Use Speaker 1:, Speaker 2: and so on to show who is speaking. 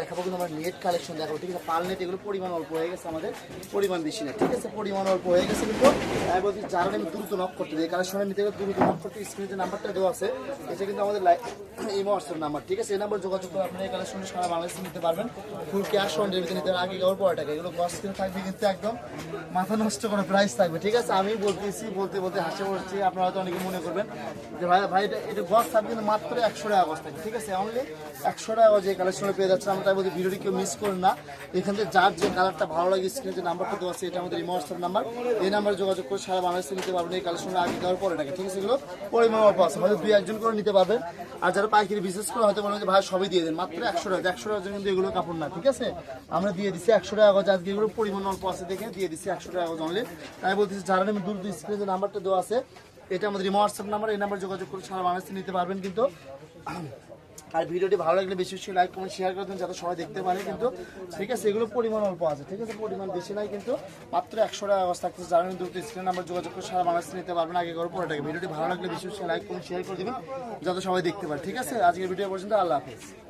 Speaker 1: দেখাবো কিন্তু net collection এগুলো পরিমাণ অল্প হয়ে গেছে আমাদের। পরিমাণ ঠিক আছে, পরিমাণ অল্প হয়ে গেছে কিন্তু নক করতে নিতে গেলে নাম্বারটা দেওয়া আছে, এটা কিন্তু আমাদের এই হোয়াটসঅ্যাপ নাম্বার ঠিক আছে, এই যোগাযোগ করে নিতে পারবেন। ফুল ক্যাশ অন ডেলিভারি নিতে আগে এগুলো কস্ট কিন্তু একদম মাথা নষ্ট করে প্রাইস থাকবে। ঠিক আছে, আমি বলতেছি, বলতে বলতে হাসে পড়ছি আপনারা হয়তো অনেকে মনে করবেন যে ভাই ভাই, এটা এটা গস থাকবে কিন্তু মাত্র একশো টাকা গস থাকবে। ঠিক আছে অনলি একশো টাকা যে কালেকশনে পেয়ে যাচ্ছে আমরা তাই বলতে ভিডিওটি কেউ মিস করেন না। এখান থেকে যার যে কালারটা ভালো লাগে স্ক্রিনে যে নাম্বারটা দেওয়া আছে, এটা আমাদের ইমো হোয়াটসঅ্যাপ নাম্বার এই নাম্বারে যোগাযোগ করে সারা বাংলাদেশে নিতে পারবেন, এই কালেকশনে আগে দেওয়ার পরে টাকা ঠিক আছে? এগুলো পরিমাণ অল্প আছে, হয়তো দুই একজন করে নিতে পারবেন। আর যারা পাইকারি বিশেষ করে, হয়তো বলেন যে, ভাই, সবই দিয়ে দেন। মাত্র একশো টাকা একশো টাকা কিন্তু এগুলো কাপড় না, ঠিক আছে? আমরা দিয়ে দিচ্ছি একশো টাকা গজ, আজকে এগুলো পরিমাণ অল্প আছে দেখে দিয়ে দিচ্ছি একশো টাকা গজ অনলি তাই বলতেছি, যারা আমি দূর দূর স্ক্রিনে যে নাম্বারটা দেওয়া আছে, এটা আমাদের হোয়াটসঅ্যাপ নাম্বার এই নাম্বার যোগাযোগ করে সারা বাংলাদেশে নিতে পারবেন কিন্তু। আর ভিডিওটি ভালো লাগলে বেশি বেশি লাইক কমেন্ট শেয়ার করে দেন যাতে সবাই দেখতে পারে কিন্তু। ঠিক আছে, এগুলো পরিমাণ অল্প আছে, ঠিক আছে, পরিমাণ বেশি নাই কিন্তু। মাত্র একশো টাকা অবস্থা থাকতেছে যারা কিন্তু স্ক্রিন নাম্বার যোগাযোগ করে সারা বাংলাদেশে নিতে পারবেন আগে করে পরে ভিডিওটি ভালো লাগলে বেশি বেশি লাইক কমেন্ট শেয়ার করে দেবেন যাতে সবাই দেখতে পারে। ঠিক আছে, আজকের ভিডিও পর্যন্ত আল্লাহ হাফিজ।